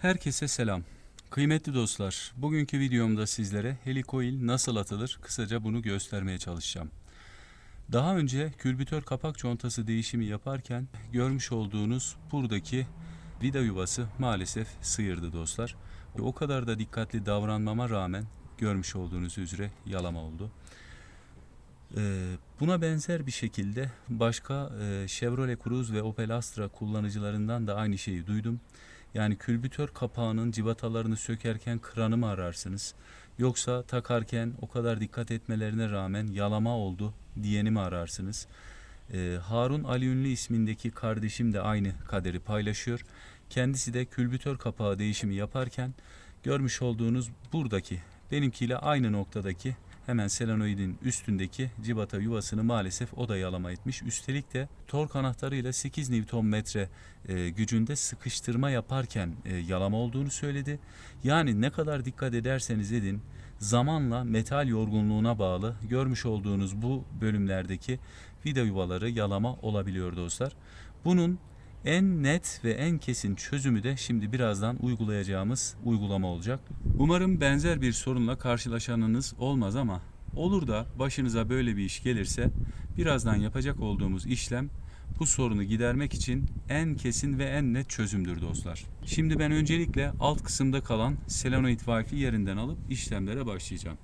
Herkese selam. Kıymetli dostlar, bugünkü videomda sizlere helikoil nasıl atılır kısaca bunu göstermeye çalışacağım. Daha önce külbütör kapak contası değişimi yaparken görmüş olduğunuz buradaki vida yuvası maalesef sıyırdı dostlar. O kadar da dikkatli davranmama rağmen görmüş olduğunuz üzere yalama oldu. Ee, buna benzer bir şekilde başka e, Chevrolet Cruze ve Opel Astra kullanıcılarından da aynı şeyi duydum. Yani külbütör kapağının civatalarını sökerken kranı mı ararsınız? Yoksa takarken o kadar dikkat etmelerine rağmen yalama oldu diyeni mi ararsınız? Ee, Harun Ali Ünlü ismindeki kardeşim de aynı kaderi paylaşıyor. Kendisi de külbütör kapağı değişimi yaparken görmüş olduğunuz buradaki benimkiyle aynı noktadaki hemen selenoidin üstündeki cibata yuvasını maalesef o da yalama etmiş. Üstelik de tork anahtarıyla 8 Nm e, gücünde sıkıştırma yaparken e, yalama olduğunu söyledi. Yani ne kadar dikkat ederseniz edin zamanla metal yorgunluğuna bağlı görmüş olduğunuz bu bölümlerdeki vida yuvaları yalama olabiliyor dostlar. Bunun en net ve en kesin çözümü de şimdi birazdan uygulayacağımız uygulama olacak. Umarım benzer bir sorunla karşılaşanınız olmaz ama olur da başınıza böyle bir iş gelirse birazdan yapacak olduğumuz işlem bu sorunu gidermek için en kesin ve en net çözümdür dostlar. Şimdi ben öncelikle alt kısımda kalan selenoid Wi-Fi yerinden alıp işlemlere başlayacağım.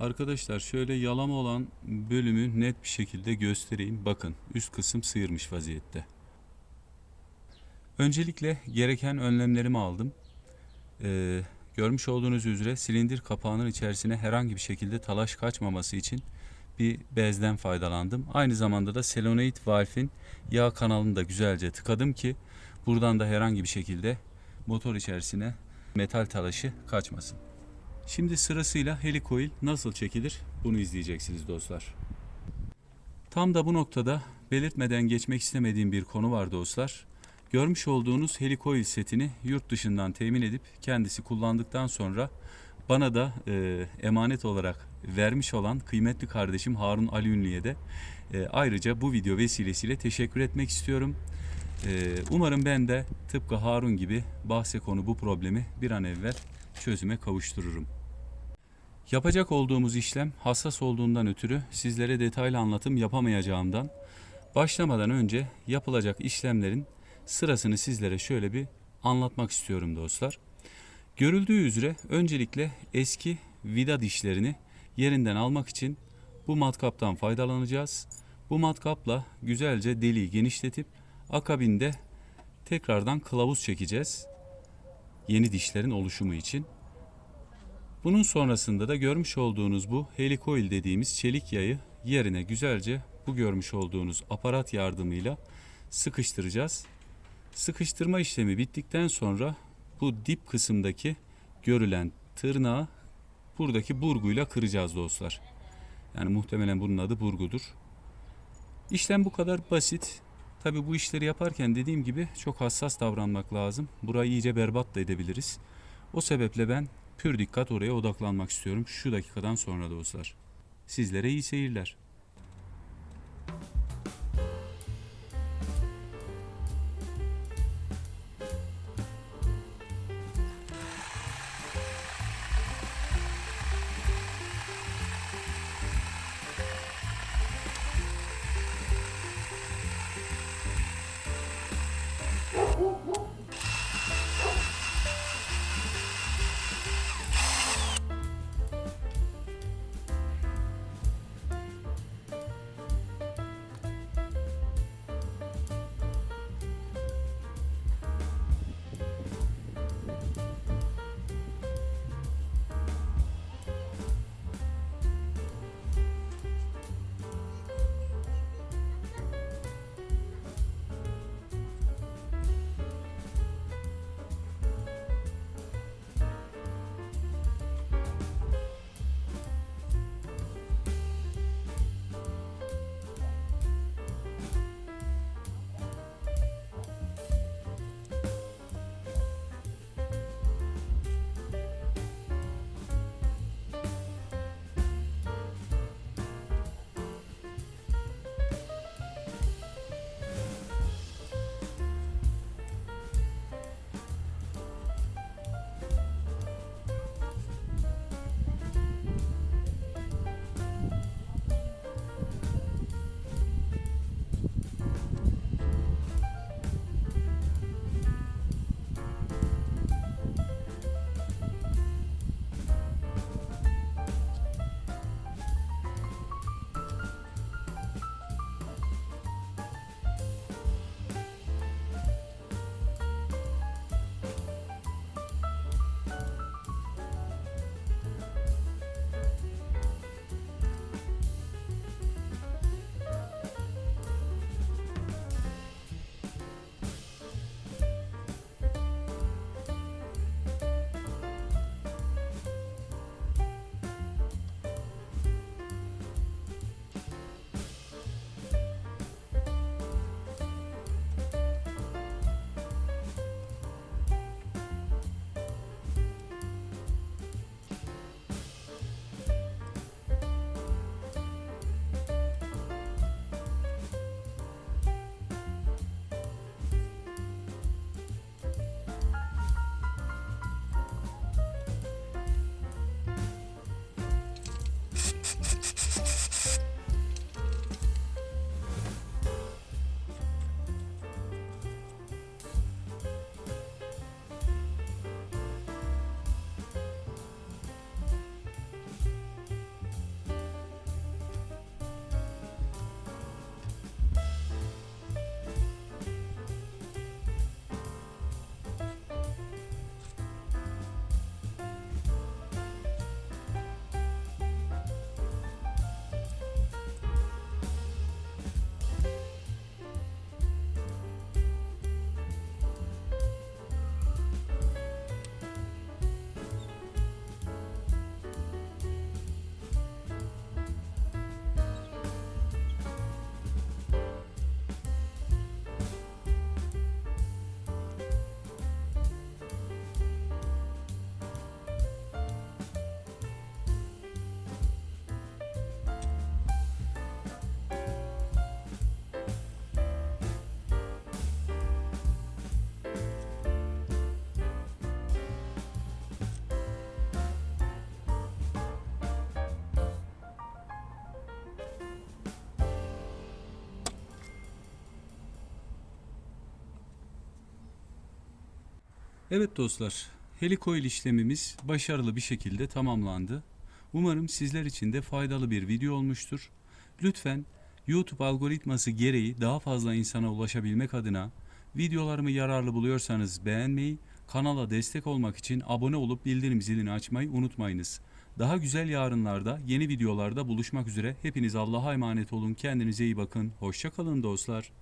Arkadaşlar şöyle yalama olan bölümü net bir şekilde göstereyim. Bakın üst kısım sıyırmış vaziyette. Öncelikle gereken önlemlerimi aldım. Ee, görmüş olduğunuz üzere silindir kapağının içerisine herhangi bir şekilde talaş kaçmaması için bir bezden faydalandım. Aynı zamanda da selenoid valfin yağ kanalını da güzelce tıkadım ki buradan da herhangi bir şekilde motor içerisine metal talaşı kaçmasın. Şimdi sırasıyla helikoil nasıl çekilir bunu izleyeceksiniz dostlar. Tam da bu noktada belirtmeden geçmek istemediğim bir konu var dostlar. Görmüş olduğunuz helikoil setini yurt dışından temin edip kendisi kullandıktan sonra bana da e, emanet olarak vermiş olan kıymetli kardeşim Harun Ali Ünlü'ye de e, ayrıca bu video vesilesiyle teşekkür etmek istiyorum. E, umarım ben de tıpkı Harun gibi bahse konu bu problemi bir an evvel çözüme kavuştururum. Yapacak olduğumuz işlem hassas olduğundan ötürü sizlere detaylı anlatım yapamayacağımdan başlamadan önce yapılacak işlemlerin sırasını sizlere şöyle bir anlatmak istiyorum dostlar. Görüldüğü üzere öncelikle eski vida dişlerini yerinden almak için bu matkaptan faydalanacağız. Bu matkapla güzelce deliği genişletip akabinde tekrardan kılavuz çekeceğiz. Yeni dişlerin oluşumu için. Bunun sonrasında da görmüş olduğunuz bu helikoil dediğimiz çelik yayı yerine güzelce bu görmüş olduğunuz aparat yardımıyla sıkıştıracağız. Sıkıştırma işlemi bittikten sonra bu dip kısımdaki görülen tırnağı buradaki burguyla kıracağız dostlar. Yani muhtemelen bunun adı burgudur. İşlem bu kadar basit. Tabi bu işleri yaparken dediğim gibi çok hassas davranmak lazım. Burayı iyice berbat da edebiliriz. O sebeple ben pür dikkat oraya odaklanmak istiyorum şu dakikadan sonra dostlar. Sizlere iyi seyirler. Evet dostlar, Helicoil işlemimiz başarılı bir şekilde tamamlandı. Umarım sizler için de faydalı bir video olmuştur. Lütfen YouTube algoritması gereği daha fazla insana ulaşabilmek adına videolarımı yararlı buluyorsanız beğenmeyi, kanala destek olmak için abone olup bildirim zilini açmayı unutmayınız. Daha güzel yarınlarda yeni videolarda buluşmak üzere. Hepiniz Allah'a emanet olun. Kendinize iyi bakın. Hoşça kalın dostlar.